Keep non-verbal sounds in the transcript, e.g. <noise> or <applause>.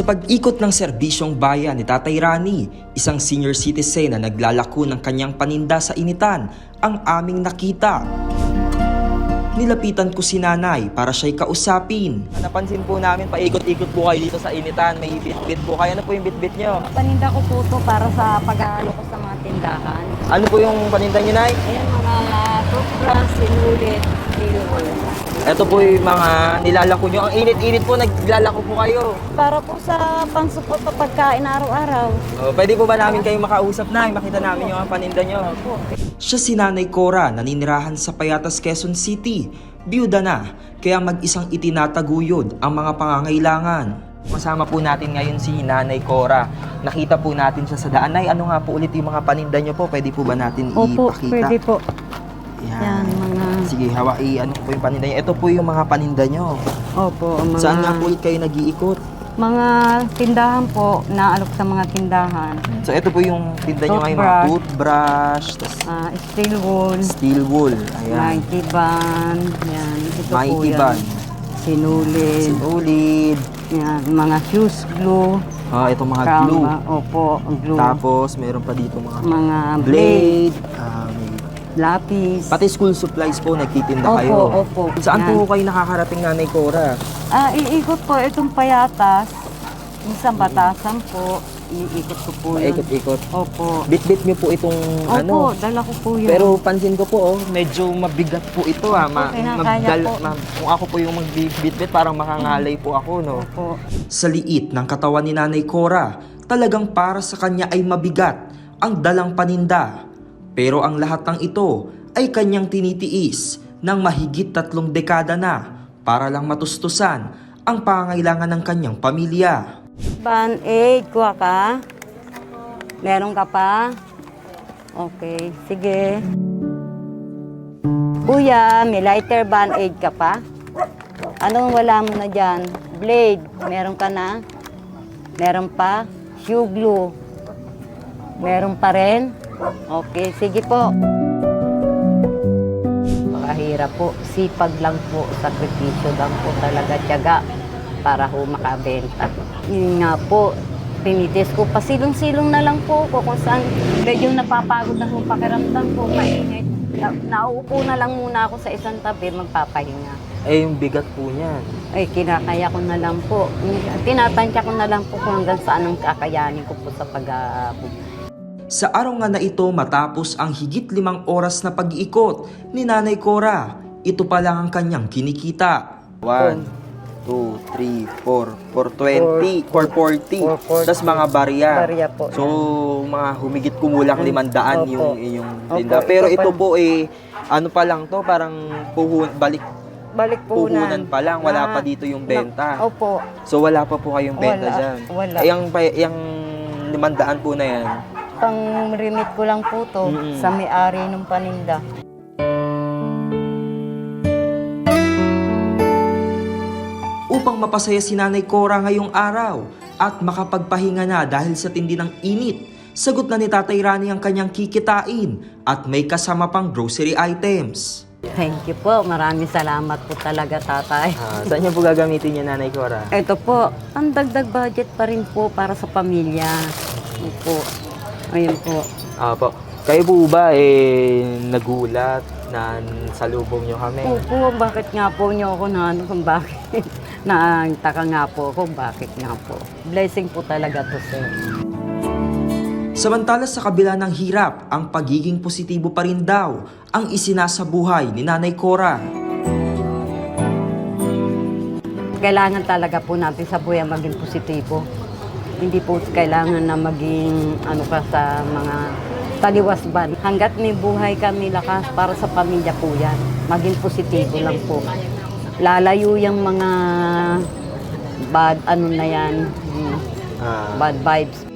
Sa pag-ikot ng serbisyong bayan ni Tatay Rani, isang senior citizen na naglalako ng kanyang paninda sa initan, ang aming nakita. Nilapitan ko si nanay para siya'y kausapin. Napansin po namin, paikot-ikot po kayo dito sa initan. May bitbit po kayo. Ano po yung bitbit nyo? Paninda ko po to para sa pag-aalo ko sa mga tindahan. Ano po yung paninda nyo, Nay? Ayan mga toothbrush, sinulit, silver. Ito po yung mga nilalako nyo. Ang init-init po, naglalako po kayo. Para po sa pangsupot sa pagkain araw-araw. Oh, pwede po ba namin kayong makausap na? Makita namin yung mga paninda nyo. Siya si Nanay Cora, naninirahan sa Payatas, Quezon City. Biyuda na, kaya mag-isang itinataguyod ang mga pangangailangan. Kasama po natin ngayon si Nanay Cora. Nakita po natin siya sa daan. Nay, ano nga po ulit yung mga paninda nyo po? Pwede po ba natin Opo, ipakita? pwede po. Yan. Yan, mga... Sige, hawa, i ano po yung paninda nyo. Ito po yung mga paninda nyo. Opo, mga... Saan nga po kayo nag-iikot? Mga tindahan po, naalok sa mga tindahan. So, ito po yung tinda nyo ngayon, mga toothbrush, tas Ah, steel wool, steel wool. Ayan. mighty band, yan. Ito po Mighty yan. band. Sinulid, Sinulid. yan. Mga fuse glue, Ah, ito mga crown glue. Opo, glue. Tapos, meron pa dito mga mga blade, blade. ah, lapis. pati school supplies po, nagtitinda Opo, kayo. opo. Saan Yan. po kayo nakakarating nanay Cora? Ah, iikot po itong payatas. Minsan batasan po. Iikot ko po yun. Paikot-ikot. Opo. Bit-bit nyo po itong Opo, ano. dala ko po yun. Pero pansin ko po, oh, medyo mabigat po ito ah. Ma- Opo, kinakaya po. ma- kung ako po yung magbibit-bit, parang makangalay po ako, no? Opo. Sa liit ng katawan ni Nanay Cora, talagang para sa kanya ay mabigat ang dalang paninda. Pero ang lahat ng ito ay kanyang tinitiis ng mahigit tatlong dekada na para lang matustusan ang pangailangan ng kanyang pamilya. Ban aid, kuha ka. Meron ka pa? Okay, sige. Kuya, may lighter ban aid ka pa? Anong wala mo na dyan? Blade, meron ka na? Meron pa? Shoe glue. Meron pa rin? Okay, sige po. Makahirap po. Sipag lang po. Sakripisyo lang po talaga. Tiyaga para ho makabenta. Yun nga po. Pinitis ko. Pasilong-silong na lang po ko kung saan medyo napapagod na ho pakiramdam ko. Mainit. Na, nauupo na lang muna ako sa isang tabi magpapahinga. Eh, yung bigat po niyan. Ay, kinakaya ko na lang po. Tinatansya ko na lang po kung hanggang saan ang kakayanin ko po sa pag-aabog. Sa araw nga na ito matapos ang higit limang oras na pag-iikot ni Nanay Cora, ito pa lang ang kanyang kinikita. 1, 2, 3, 4, 420, 440, 440. tas mga barya. Barya po. So, mga humigit kumulang limandaan Opo. yung Opo, tinda. Pero ito ito po eh, ano pa lang to, parang puhun, balik Balik puhunan pa lang, wala pa dito yung benta. Opo. So, wala pa po kayong benta Wala, dyan. wala. Eh, yung, pa- yung limandaan po na yan, Pang remit ko lang po to Mm-mm. sa may-ari ng paninda. upang mapasaya si Nanay Cora ngayong araw at makapagpahinga na dahil sa tindi ng init. Sagot na ni Tatay Rani ang kanyang kikitain at may kasama pang grocery items. Thank you po. Maraming salamat po talaga, tatay. Ah, saan niyo po gagamitin niya Nanay Cora? Ito po, ang dagdag budget pa rin po para sa pamilya. Opo. Ayun po. Apo. Kayo po ba eh nagulat na salubong niyo kami? Opo, bakit nga po niyo ako na ano kung bakit? <laughs> Naantaka nga po ako, bakit nga po. Blessing po talaga to, sir. Samantala sa kabila ng hirap, ang pagiging positibo pa rin daw ang isinasabuhay ni Nanay Cora. Kailangan talaga po natin sa buhay maging positibo. Hindi po kailangan na maging ano ka sa mga taliwasban. Hanggat may buhay kami lakas para sa pamilya po yan. Maging positibo lang po. Lalayo yung mga bad ano na yan, Ah, bad vibes